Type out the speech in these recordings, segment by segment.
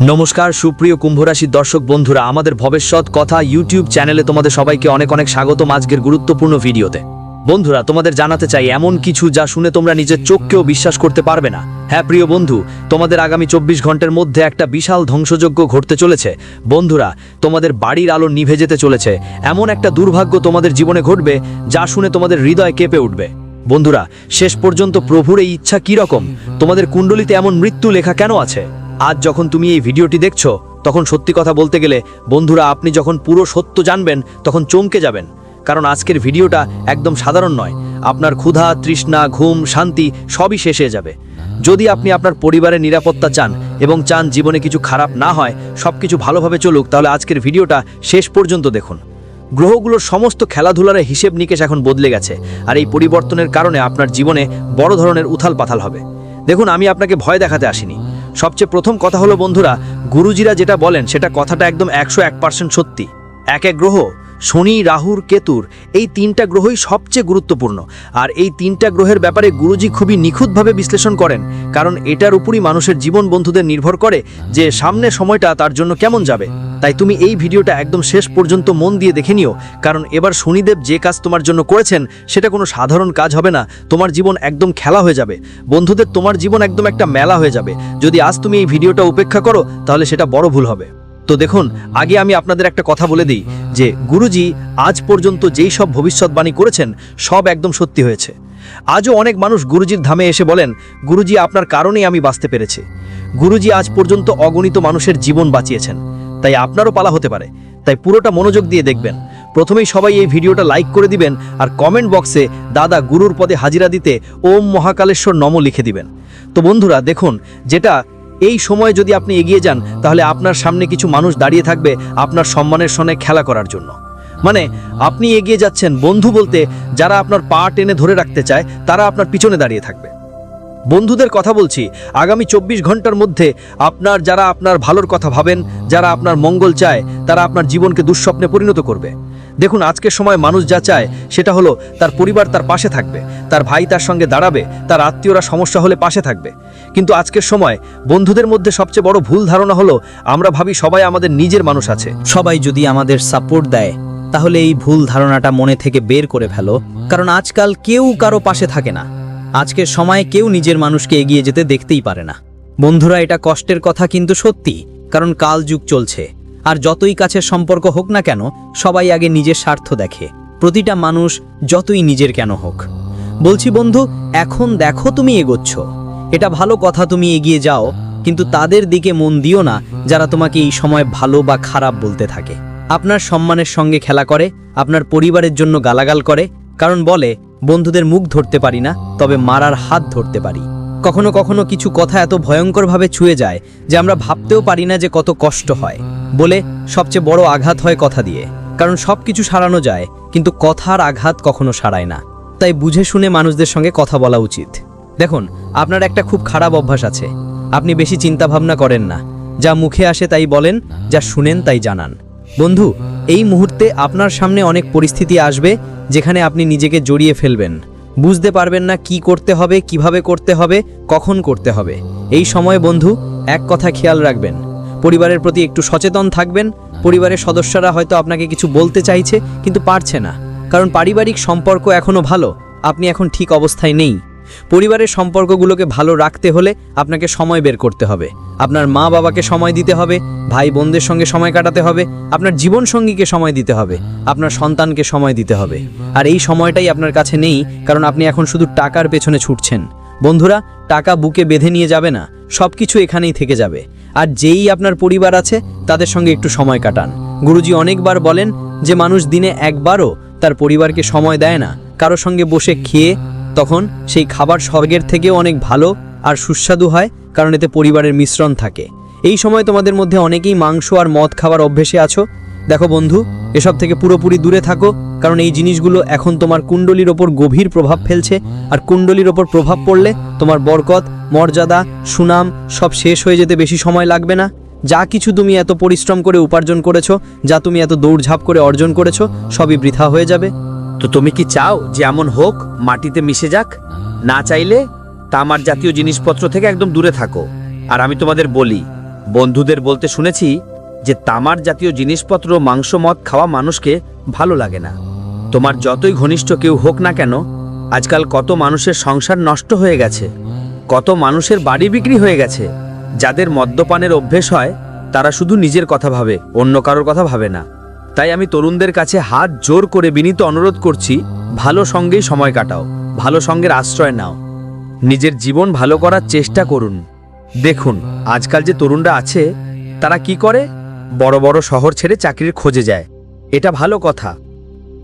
নমস্কার, সুপ্রিয় কুম্ভরাশির দর্শক বন্ধুরা, আমাদের ভবিষ্যৎ কথা ইউটিউব চ্যানেলে তোমাদের সবাইকে অনেক অনেক স্বাগতম আজকের গুরুত্বপূর্ণ ভিডিওতে। বন্ধুরা, তোমাদের জানাতে চাই এমন কিছু যা শুনে তোমরা নিজের চোখকেও বিশ্বাস করতে পারবে না। হ্যাঁ প্রিয় বন্ধু, তোমাদের আগামী চব্বিশ ঘণ্টার মধ্যে একটা বিশাল ধ্বংসযজ্ঞ ঘটতে চলেছে। বন্ধুরা, তোমাদের বাড়ির আলো নিভে যেতে চলেছে। এমন একটা দুর্ভাগ্য তোমাদের জীবনে ঘটবে যা শুনে তোমাদের হৃদয় কেঁপে উঠবে। বন্ধুরা, শেষ পর্যন্ত প্রভুর এই ইচ্ছা কি রকম? তোমাদের কুণ্ডলিতে এমন মৃত্যু লেখা কেন আছে? আজ যখন তুমি এই ভিডিওটি দেখছ, তখন সত্যি কথা বলতে গেলে বন্ধুরা, আপনি যখন পুরো সত্য জানবেন, তখন চমকে যাবেন। কারণ আজকের ভিডিওটা একদম সাধারণ নয়। আপনার ক্ষুধা, তৃষ্ণা, ঘুম, শান্তি সবই শেষ হয়ে যাবে। যদি আপনি আপনার পরিবারের নিরাপত্তা চান এবং চান জীবনে কিছু খারাপ না হয় সব কিছু ভালোভাবে চলুক, তাহলে আজকের ভিডিওটা শেষ পর্যন্ত দেখুন। গ্রহগুলোর সমস্ত খেলাধুলার হিসেব নিকেশ এখন বদলে গেছে, আর এই পরিবর্তনের কারণে আপনার জীবনে বড় ধরনের উথাল পাথাল হবে। দেখুন, আমি আপনাকে ভয় দেখাতে আসিনি। সবচেয়ে প্রথম কথা হলো, বন্ধুরা, গুরুজিরা যেটা বলেন, সেটা কথাটা একদম একশো এক পার্সেন্ট সত্যি। এক এক গ্রহ শনি রাহুর কেতুর এই তিনটা গ্রহই সবচেয়ে গুরুত্বপূর্ণ। আর এই তিনটা গ্রহের ব্যাপারে গুরুজি খুবই নিখুঁতভাবে বিশ্লেষণ করেন, কারণ এটার উপরই মানুষের জীবন বন্ধুদের নির্ভর করে যে সামনের সময়টা তার জন্য কেমন যাবে। তাই তুমি এই ভিডিওটা একদম শেষ পর্যন্ত মন দিয়ে দেখে নিও, কারণ এবার শনিদেব যে কাজ তোমার জন্য করেছেন, সেটা কোনো সাধারণ কাজ হবে না, তোমার জীবন একদম খেলা হয়ে যাবে। বন্ধুদের তোমার জীবন একদম একটা মেলা হয়ে যাবে। যদি আজ তুমি এই ভিডিওটা উপেক্ষা করো, তাহলে সেটা বড় ভুল হবে। তো দেখুন, আগে আমি আপনাদের একটা কথা বলে দিই, যে গুরুজি আজ পর্যন্ত যেই সব ভবিষ্যৎবাণী করেছেন, সব একদম সত্যি হয়েছে। আজও অনেক মানুষ গুরুজির ধামে এসে বলেন, গুরুজি, আপনার কারণেই আমি বাঁচতে পেরেছি। গুরুজি আজ পর্যন্ত অগণিত মানুষের জীবন বাঁচিয়েছেন। তাই আপনারও পালা হতে পারে। তাই পুরোটা মনোযোগ দিয়ে দেখবেন। প্রথমেই সবাই এই ভিডিওটা লাইক করে দিবেন আর কমেন্ট বক্সে দাদা গুরুর পদে হাজিরা দিতে ওম মহাকালেশ্বর নম লিখে দিবেন। তো বন্ধুরা, দেখুন, যেটা এই সময় যদি আপনি এগিয়ে যান, তাহলে আপনার সামনে কিছু মানুষ দাঁড়িয়ে থাকবে আপনার সম্মানের সনে খেলা করার জন্য। মানে আপনি এগিয়ে যাচ্ছেন বন্ধু বলতে যারা আপনার পা টেনে ধরে রাখতে চায়, তারা আপনার পিছনে দাঁড়িয়ে থাকবে। বন্ধুদের কথা বলছি, আগামী চব্বিশ ঘণ্টার মধ্যে আপনার, যারা আপনার ভালোর কথা ভাবেন, যারা আপনার মঙ্গল চায়, তারা আপনার জীবনকে দুঃস্বপ্নে পরিণত করবে। দেখুন, আজকের সময় মানুষ যা চায় সেটা হলো তার পরিবার তার পাশে থাকবে, তার ভাই তার সঙ্গে দাঁড়াবে, তার আত্মীয়রা সমস্যা হলে পাশে থাকবে। কিন্তু আজকের সময় বন্ধুদের মধ্যে সবচেয়ে বড় ভুল ধারণা হলো আমরা ভাবি সবাই আমাদের নিজের মানুষ আছে। সবাই যদি আমাদের সাপোর্ট দেয়, তাহলে এই ভুল ধারণাটা মনে থেকে বের করে ফেলো। কারণ আজকাল কেউ কারও পাশে থাকে না। আজকের সময়ে কেউ নিজের মানুষকে এগিয়ে যেতে দেখতেই পারে না। বন্ধুরা, এটা কষ্টের কথা কিন্তু সত্যি, কারণ কাল যুগ চলছে। আর যতই কাছের সম্পর্ক হোক না কেন, সবাই আগে নিজের স্বার্থ দেখে। প্রতিটা মানুষ যতই নিজের কেন হোক। বলছি, বন্ধু, এখন দেখো তুমি এগোচ্ছ। এটা ভালো কথা তুমি এগিয়ে যাও, কিন্তু তাদের দিকে মন দিও না যারা তোমাকে এই সময় ভালো বা খারাপ বলতে থাকে। আপনার সম্মানের সঙ্গে খেলা করে, আপনার পরিবারের জন্য গালাগাল করে, কারণ বলে, বন্ধুদের মুখ ধরতে পারি না, তবে মারার হাত ধরতে পারি। কখনো কখনো কিছু কথা এত ভয়ঙ্করভাবে ছুঁয়ে যায় যে আমরা ভাবতেও পারি না যে কত কষ্ট হয়। বলে সবচেয়ে বড় আঘাত হয় কথা দিয়ে, কারণ সব কিছু সারানো যায়, কিন্তু কথার আঘাত কখনো সারায় না। তাই বুঝে শুনে মানুষদের সঙ্গে কথা বলা উচিত। দেখুন, আপনার একটা খুব খারাপ অভ্যাস আছে। আপনি বেশি চিন্তা ভাবনা করেন না। যা মুখে আসে তাই বলেন, যা শুনেন তাই জানান। বন্ধু, এই মুহূর্তে আপনার সামনে অনেক পরিস্থিতি আসবে, যেখানে আপনি নিজেকে জড়িয়ে ফেলবেন। বুঝতে পারবেন না কি করতে হবে, কীভাবে করতে হবে, কখন করতে হবে। এই সময় বন্ধু, এক কথা খেয়াল রাখবেন। পরিবারের প্রতি একটু সচেতন থাকবেন। পরিবারের সদস্যরা হয়তো আপনাকে কিছু বলতে চাইছে, কিন্তু পারছে না। কারণ পারিবারিক সম্পর্ক এখনও ভালো, আপনি এখন ঠিক অবস্থায় নেই। পরিবারের সম্পর্কগুলোকে ভালো রাখতে হলে আপনাকে সময় বের করতে হবে। আপনার মা বাবাকে সময় দিতে হবে ভাই বোনদের সঙ্গে সময় কাটাতে হবে, আপনার জীবন সঙ্গীকে সময় দিতে হবে, আপনার সন্তানকে সময় দিতে হবে। আর এই সময়টাই আপনার কাছে নেই, কারণ আপনি এখন শুধু টাকার পেছনে ছুটছেন। বন্ধুরা, টাকা বুকে বেঁধে নিয়ে যাবে না সব কিছু এখানেই থেকে যাবে। আর যেই আপনার পরিবার আছে, তাদের সঙ্গে একটু সময় কাটান। গুরুজি অনেকবার বলেন যে মানুষ দিনে একবারও তার পরিবারকে সময় দেয় না। কারও সঙ্গে বসে খেয়ে তখন সেই খাবার স্বর্গের থেকেও অনেক ভালো আর সুস্বাদু হয়, কারণ এতে পরিবারের মিশ্রণ থাকে। এই সময় তোমাদের মধ্যে অনেকেই মাংস আর মদ খাবার অভ্যেসে আছো দেখো বন্ধু, এসব থেকে পুরোপুরি দূরে থাকো, কারণ এই জিনিসগুলো এখন তোমার কুণ্ডলির ওপর গভীর প্রভাব ফেলছে, আর কুণ্ডলির ওপর প্রভাব পড়লে তোমার বরকত, মর্যাদা, সুনাম সব শেষ হয়ে যেতে বেশি সময় লাগবে না। যা কিছু তুমি এত পরিশ্রম করে উপার্জন করেছ, যা তুমি এত দৌড়ঝাঁপ করে অর্জন করেছ, সবই বৃথা হয়ে যাবে। তো তুমি কি চাও যে এমন হোক, মাটিতে মিশে যাক? না চাইলে তামার জাতীয় জিনিসপত্র থেকে একদম দূরে থাকো। আর আমি তোমাদের বলি, বন্ধুদের বলতে শুনেছি যে তামার জাতীয় জিনিসপত্র, মাংস, মদ খাওয়া মানুষকে ভালো লাগে না। তোমার যতই ঘনিষ্ঠ কেউ হোক না কেন, আজকাল কত মানুষের সংসার নষ্ট হয়ে গেছে, কত মানুষের বাড়ি বিক্রি হয়ে গেছে, যাদের মদ্যপানের অভ্যেস হয়, তারা শুধু নিজের কথা ভাবে, অন্য কারোর কথা ভাবে না। তাই আমি তরুণদের কাছে হাত জোর করে বিনীত অনুরোধ করছি, ভালো সঙ্গেই সময় কাটাও, ভালো সঙ্গের আশ্রয় নাও। নিজের জীবন ভালো করার চেষ্টা করুন। দেখুন, আজকাল যে তরুণরা আছে, তারা কি করে? বড় বড় শহর ছেড়ে চাকরির খোঁজে যায়। এটা ভালো কথা।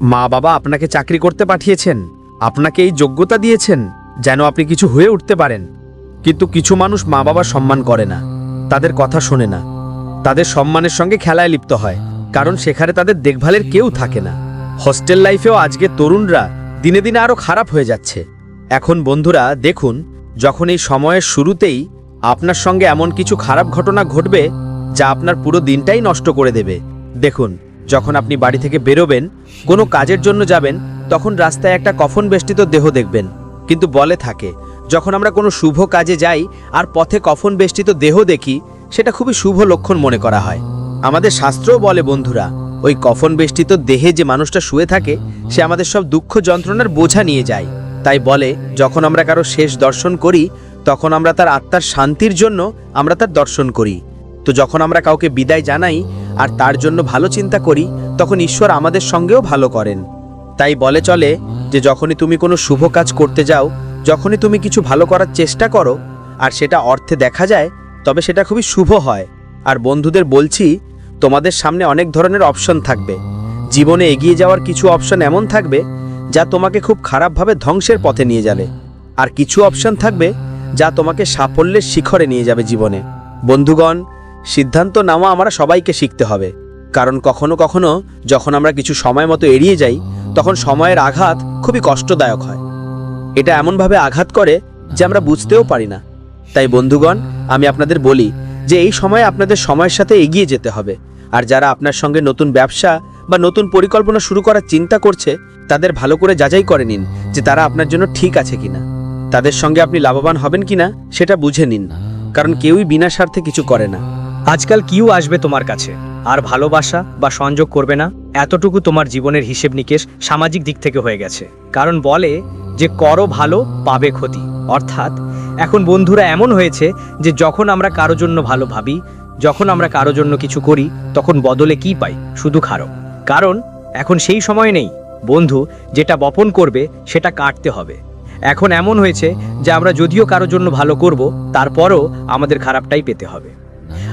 মা বাবা আপনাকে চাকরি করতে পাঠিয়েছেন, আপনাকে এই যোগ্যতা দিয়েছেন, যেন আপনি কিছু হয়ে উঠতে পারেন। কিন্তু কিছু মানুষ মা বাবার সম্মান করে না, তাদের কথা শোনে না। তাদের সম্মানের সঙ্গে খেলায় লিপ্ত হয়, কারণ সেখানে তাদের দেখভালের কেউ থাকে না। হস্টেল লাইফেও আজকে তরুণরা দিনে দিনে আরও খারাপ হয়ে যাচ্ছে। এখন বন্ধুরা, দেখুন, যখন এই সময়ের শুরুতেই আপনার সঙ্গে এমন কিছু খারাপ ঘটনা ঘটবে যা আপনার পুরো দিনটাই নষ্ট করে দেবে। দেখুন, যখন আপনি বাড়ি থেকে বেরোবেন, কোনো কাজের জন্য যাবেন, তখন রাস্তায় একটা কফন বেষ্টিত দেহ দেখবেন। কিন্তু বলে থাকে, যখন আমরা কোনো শুভ কাজে যাই আর পথে কফন বেষ্টিত দেহ দেখি, সেটা খুবই শুভ লক্ষণ মনে করা হয়। আমাদের শাস্ত্রও বলে, বন্ধুরা, ওই কফন বেষ্টিত দেহে যে মানুষটা শুয়ে থাকে, সে আমাদের সব দুঃখ যন্ত্রণার বোঝা নিয়ে যায়। তাই বলে, যখন আমরা কারও শেষ দর্শন করি, তখন আমরা তার আত্মার শান্তির জন্য আমরা তার দর্শন করি। তো যখন আমরা কাউকে বিদায় জানাই আর তার জন্য ভালো চিন্তা করি, তখন ঈশ্বর আমাদের সঙ্গেও ভালো করেন। তাই বলে চলে যে যখনই তুমি কোনো শুভ কাজ করতে যাও, যখনই তুমি কিছু ভালো করার চেষ্টা করো আর সেটা অর্থে দেখা যায়, তবে সেটা খুবই শুভ হয়। আর বন্ধুদের বলছি, তোমাদের সামনে অনেক ধরনের অপশন থাকবে। জীবনে এগিয়ে যাওয়ার কিছু অপশন এমন থাকবে যা তোমাকে খুব খারাপভাবে ধ্বংসের পথে নিয়ে যাবে। আর কিছু অপশন থাকবে যা তোমাকে সাফল্যের শিখরে নিয়ে যাবে জীবনে। বন্ধুগণ সিদ্ধান্ত নেওয়া আমরা সবাইকে শিখতে হবে। কারণ কখনো কখনো যখন আমরা কিছু সময় মতো এড়িয়ে যাই, তখন সময়ের আঘাত খুবই কষ্টদায়ক হয়। এটা এমনভাবে আঘাত করে যে আমরা বুঝতেও পারি না। তাই বন্ধুগণ, আমি আপনাদের বলি যে এই সময়ে আপনাদের সময়ের সাথে এগিয়ে যেতে হবে। আর যারা আপনার সঙ্গে নতুন ব্যবসা বা নতুন পরিকল্পনা শুরু করার চিন্তা করছে, তাদের ভালো করে যাচাই করে নিন যে তারা আপনার জন্য ঠিক আছে কিনা। তাদের সঙ্গে আপনি লাভবান হবেন কিনা, সেটা বুঝে নিন। কারণ কেউই বিনা স্বার্থে কিছু করে না। আজকাল কিউ আসবে তোমার কাছে। আর ভালোবাসা বা সংযোগ করবে না, এতটুকু তোমার জীবনের হিসেব নিকেশ সামাজিক দিক থেকে হয়ে গেছে। কারণ বলে যে করো ভালো, পাবে ক্ষতি। অর্থাৎ, এখন বন্ধুরা এমন হয়েছে যে যখন আমরা কারও জন্য ভালো ভাবি, যখন আমরা কারও জন্য কিছু করি, তখন বদলে কি পাই? শুধু খারো। কারণ, এখন সেই সময় নেই। বন্ধু, যেটা বপন করবে, সেটা কাটতে হবে। এখন এমন হয়েছে যে আমরা যদিও কারও জন্য ভালো করব, তারপরও আমাদের খারাপটাই পেতে হবে।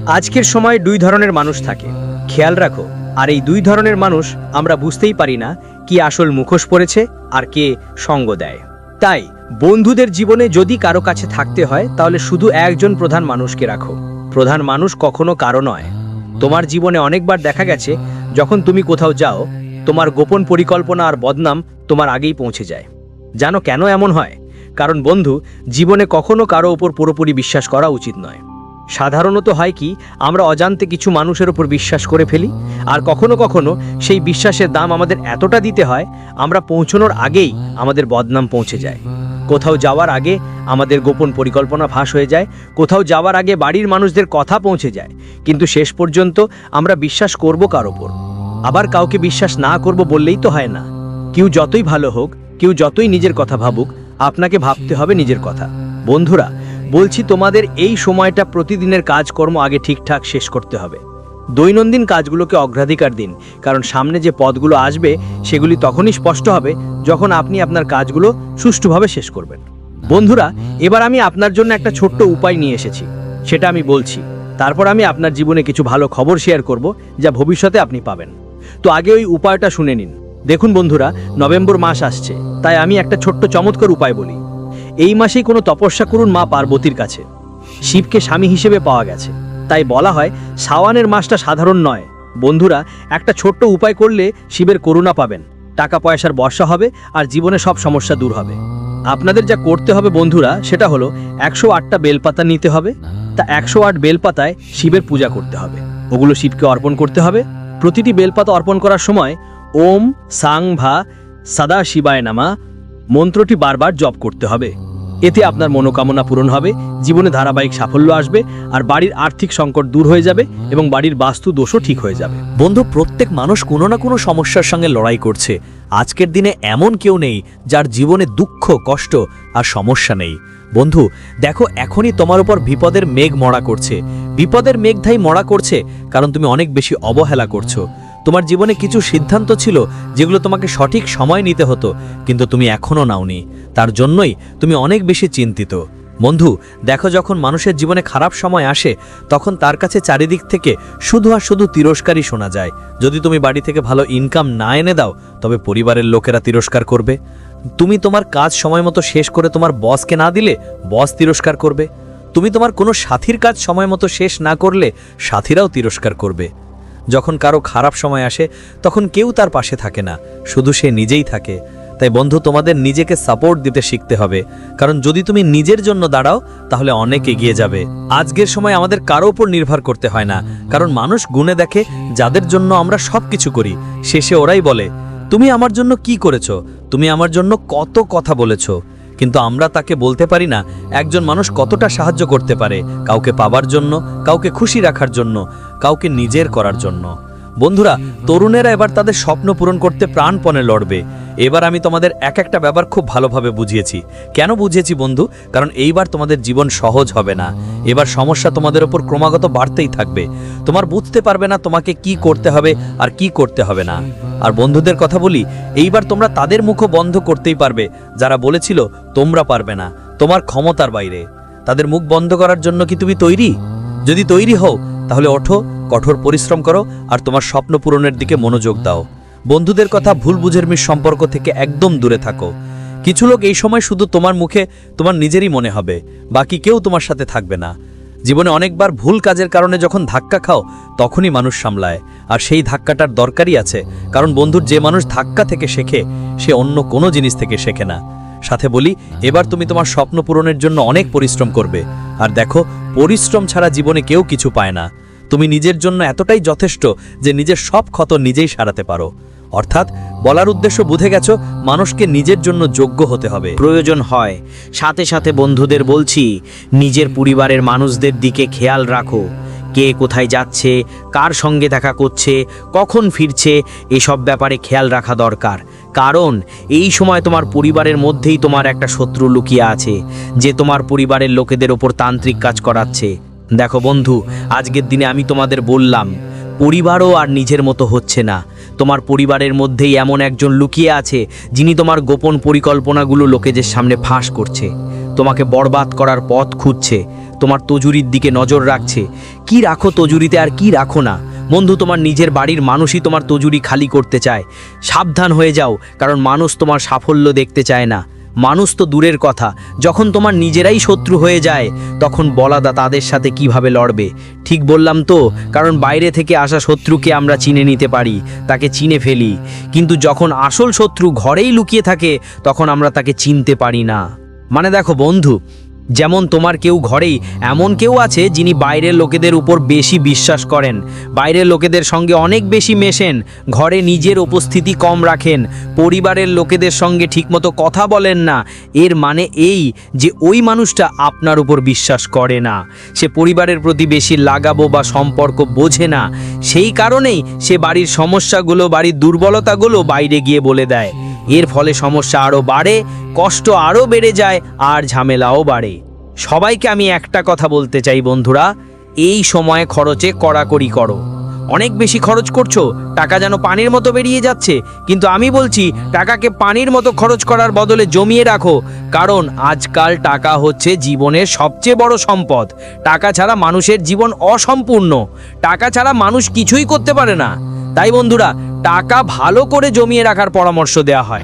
আজকের সময় দুই ধরনের মানুষ থাকে। খেয়াল রাখো, আর এই দুই ধরনের মানুষ আমরা বুঝতেই পারি না কি আসল মুখোশ পড়েছে আর কে সঙ্গ দেয়। তাই, বন্ধুদের জীবনে যদি কারও কাছে থাকতে হয়, তাহলে শুধু একজন প্রধান মানুষকে রাখো। প্রধান মানুষ কখনো কারও নয়। তোমার জীবনে অনেকবার দেখা গেছে, যখন তুমি কোথাও যাও, তোমার গোপন পরিকল্পনা আর বদনাম তোমার আগেই পৌঁছে যায়। জানো কেন এমন হয়? কারণ বন্ধু, জীবনে কখনো কারও ওপর পুরোপুরি বিশ্বাস করা উচিত নয়। সাধারণত হয় কি, আমরা অজান্তে কিছু মানুষের উপর বিশ্বাস করে ফেলি, আর কখনো কখনো সেই বিশ্বাসের দাম আমাদের এতটা দিতে হয়, আমরা পৌঁছানোর আগেই আমাদের বদনাম পৌঁছে যায়। কোথাও যাওয়ার আগে আমাদের গোপন পরিকল্পনা ফাঁস হয়ে যায়, কোথাও যাওয়ার আগে বাড়ির মানুষদের কথা পৌঁছে যায়, কিন্তু শেষ পর্যন্ত আমরা বিশ্বাস করব কার ওপর আবার কাউকে বিশ্বাস না করব বললেই তো হয় না। কেউ যতই ভালো হোক, কেউ যতই নিজের কথা ভাবুক, আপনাকে ভাবতে হবে নিজের কথা। বন্ধুরা বলছি তোমাদের এই সময়টা প্রতিদিনের কাজকর্ম আগে ঠিকঠাক শেষ করতে হবে। দৈনন্দিন কাজগুলোকে অগ্রাধিকার দিন, কারণ সামনে যে পদগুলো আসবে, সেগুলি তখনই স্পষ্ট হবে যখন আপনি আপনার কাজগুলো সুষ্ঠুভাবে শেষ করবেন। বন্ধুরা, এবার আমি আপনার জন্য একটা ছোট্ট উপায় নিয়ে এসেছি, সেটা আমি বলছি। তারপর আমি আপনার জীবনে কিছু ভালো খবর শেয়ার করব, যা ভবিষ্যতে আপনি পাবেন। তো আগে ওই উপায়টা শুনে নিন। দেখুন বন্ধুরা, নভেম্বর মাস আসছে, তাই আমি একটা ছোট্ট চমৎকার উপায় বলি। এই মাসেই কোনো তপস্যা করুন মা পার্বতীর কাছে। শিবকে স্বামী হিসেবে পাওয়া গেছে। তাই বলা হয় সাওয়ানের মাসটা সাধারণ নয়। বন্ধুরা, একটা ছোট্ট উপায় করলে শিবের করুণা পাবেন। টাকা পয়সার বর্ষা হবে আর জীবনে সব সমস্যা দূর হবে। আপনাদের যা করতে হবে বন্ধুরা, সেটা হলো একশো আটটা বেলপাতা নিতে হবে। তা একশো আট বেলপাতায় শিবের পূজা করতে হবে। ওগুলো শিবকে অর্পণ করতে হবে। প্রতিটি বেলপাতা অর্পণ করার সময় ওম সাং ভা সাদা শিবায় নামা মন্ত্রটি বারবার জপ করতে হবে। এতে আপনার মনোকামনা পূরণ হবে, জীবনে ধারাবাহিক সাফল্য আসবে, আর বাড়ির আর্থিক সংকট দূর হয়ে যাবে এবং বাড়ির বাস্তু দোষও ঠিক হয়ে যাবে। বন্ধু, প্রত্যেক মানুষ কোনো না কোনো সমস্যার সঙ্গে লড়াই করছে। আজকের দিনে এমন কেউ নেই যার জীবনে দুঃখ, কষ্ট আর সমস্যা নেই। বন্ধু, দেখো, এখনই তোমার উপর বিপদের মেঘ মরা করছে। বিপদের মেঘধাই মরা করছে কারণ তুমি অনেক বেশি অবহেলা করছ। তোমার জীবনে কিছু সিদ্ধান্ত ছিল যেগুলো তোমাকে সঠিক সময় নিতে হতো, কিন্তু তুমি এখনও নাওনি। তার জন্যই তুমি অনেক বেশি চিন্তিত। বন্ধু, দেখো যখন মানুষের জীবনে খারাপ সময় আসে, তখন তার কাছে চারিদিক থেকে শুধু আর শুধু তিরস্কারই শোনা যায়। যদি তুমি বাড়ি থেকে ভালো ইনকাম না এনে দাও, তবে পরিবারের লোকেরা তিরস্কার করবে। তুমি তোমার কাজ সময় মতো শেষ করে তোমার বসকে না দিলে বস তিরস্কার করবে। তুমি তোমার কোনো সাথীর কাজ সময় মতো শেষ না করলে, সাথীরাও তিরস্কার করবে। যখন কারও খারাপ সময় আসে, তখন কেউ তার পাশে থাকে না, শুধু সে নিজেই থাকে। তাই বন্ধু, তোমাদের নিজেকে সাপোর্ট দিতে শিখতে হবে, কারণ যদি তুমি নিজের জন্য দাঁড়াও, তাহলে অনেক এগিয়ে যাবে। আজকের সময় আমাদের কারও উপর নির্ভর করতে হয় না, কারণ মানুষ গুণে দেখে, যাদের জন্য আমরা সব কিছু করি, শেষে ওরাই বলে, তুমি আমার জন্য কি করেছ? তুমি আমার জন্য কত কথা বলেছ? কিন্তু আমরা তাকে বলতে পারি না, একজন মানুষ কতটা সাহায্য করতে পারে, কাউকে পাবার জন্য, কাউকে খুশি রাখার জন্য, কাউকে নিজের করার জন্য। বন্ধুরা, তরুণেরা এবার তাদের স্বপ্ন পূরণ করতে প্রাণপণে লড়বে। এবার আমি তোমাদের এক একটা ব্যাপার খুব ভালোভাবে বুঝিয়েছি। কেন বুঝিয়েছি বন্ধু? কারণ এইবার তোমাদের জীবন সহজ হবে না। এবার সমস্যা তোমাদের ওপর ক্রমাগত বাড়তেই থাকবে। তোমার বুঝতে পারবে না তোমাকে কি করতে হবে আর কি করতে হবে না। আর বন্ধুদের কথা বলি, এইবার তোমরা তাদের মুখও বন্ধ করতেই পারবে। যারা বলেছিল, তোমরা পারবে না। তোমার ক্ষমতার বাইরে। তাদের মুখ বন্ধ করার জন্য কি তুমি তৈরি? যদি তৈরি হও, তাহলে ওঠো, কঠোর পরিশ্রম করো, আর তোমার স্বপ্ন পূরণের দিকে মনোযোগ দাও। বন্ধুদের কথা ভুল বুঝের মিশ সম্পর্ক থেকে একদম দূরে থাকো। কিছু লোক এই সময় শুধু তোমার মুখে, তোমার নিজেরই মনে হবে, বাকি কেউ তোমার সাথে থাকবে না। জীবনে অনেকবার ভুল কাজের কারণে যখন ধাক্কা খাও, তখনই মানুষ সামলায়। আর সেই ধাক্কাটার দরকারই আছে, কারণ বন্ধুর যে মানুষ ধাক্কা থেকে শেখে, সে অন্য কোনো জিনিস থেকে শেখে না। সাথে বলি, এবার তুমি তোমার স্বপ্ন পূরণের জন্য অনেক পরিশ্রম করবে। আর দেখো, পরিশ্রম ছাড়া জীবনে কেউ কিছু পায় না। তুমি নিজের জন্য এতটাই যথেষ্ট যে নিজের সব ক্ষত নিজেই সারাতে পারো। অর্থাৎ, বলার উদ্দেশ্য বুঝে গেছো, মানুষকে নিজের জন্য যোগ্য হতে হবে। প্রয়োজন হয়, সাথে সাথে বন্ধুদের বলছি, নিজের পরিবারের মানুষদের দিকে খেয়াল রাখো। কে কোথায় যাচ্ছে, কার সঙ্গে দেখা করছে, কখন ফিরছে, এসব ব্যাপারে খেয়াল রাখা দরকার। কারণ, এই সময় তোমার পরিবারের মধ্যেই তোমার একটা শত্রু লুকিয়ে আছে, যে তোমার পরিবারের লোকেদের ওপর তান্ত্রিক কাজ করাচ্ছে। দেখো বন্ধু, আজকের দিনে আমি তোমাদের বললাম, পরিবারও আর নিজের মতো হচ্ছে না। তোমার পরিবারের মধ্যেই এমন একজন লুকিয়ে আছে, যিনি তোমার গোপন পরিকল্পনাগুলো লোকেদের সামনে ফাঁস করছে। তোমাকে বরবাদ করার পথ খুঁজছে, তোমার তজুরির দিকে নজর রাখছে। কি রাখো তজুরিতে আর কি রাখো না? বন্ধু, তোমার নিজের বাড়ির মানুষই তোমার তজুরি খালি করতে চায়। সাবধান হয়ে যাও, কারণ মানুষ তোমার সাফল্য দেখতে চায় না। মানুষ তো দূরের কথা। যখন তোমার নিজেরাই শত্রু হয়ে যায়, তখন বলাদা তাদের সাথে কীভাবে লড়বে? ঠিক বললাম তো, কারণ বাইরে থেকে আসা শত্রুকে আমরা চিনে নিতে পারি, তাকে চিনে ফেলি। কিন্তু যখন আসল শত্রু ঘরেই লুকিয়ে থাকে, তখন আমরা তাকে চিনতে পারি না। মানে দেখো বন্ধু যেমন তোমার কেউ ঘরেই, এমন কেউ আছে যিনি বাইরের লোকেদের উপর বেশি বিশ্বাস করেন। বাইরের লোকেদের সঙ্গে অনেক বেশি মেশেন, ঘরে নিজের উপস্থিতি কম রাখেন, পরিবারের লোকেদের সঙ্গে ঠিকমতো কথা বলেন না। এর মানে এই যে ওই মানুষটা আপনার উপর বিশ্বাস করে না। সে পরিবারের প্রতি বেশি লাগাবো বা সম্পর্ক বোঝে না। সেই কারণেই সে বাড়ির সমস্যাগুলো, বাড়ির দুর্বলতাগুলো বাইরে গিয়ে বলে দেয়। এর ফলে সমস্যা আরও বাড়ে, কষ্ট আরও বেড়ে যায়, আর ঝামেলাও বাড়ে। সবাইকে আমি একটা কথা বলতে চাই বন্ধুরা, এই সময়ে খরচে কড়াকড়ি করো। অনেক বেশি খরচ করছ, টাকা যেন পানির মতো বেরিয়ে যাচ্ছে, কিন্তু আমি বলছি টাকাকে পানির মতো খরচ করার বদলে জমিয়ে রাখো, কারণ আজকাল টাকা হচ্ছে জীবনের সবচেয়ে বড় সম্পদ। টাকা ছাড়া মানুষের জীবন অসম্পূর্ণ। টাকা ছাড়া মানুষ কিছুই করতে পারে না। তাই বন্ধুরা টাকা ভালো করে জমিয়ে রাখার পরামর্শ দেওয়া হয়।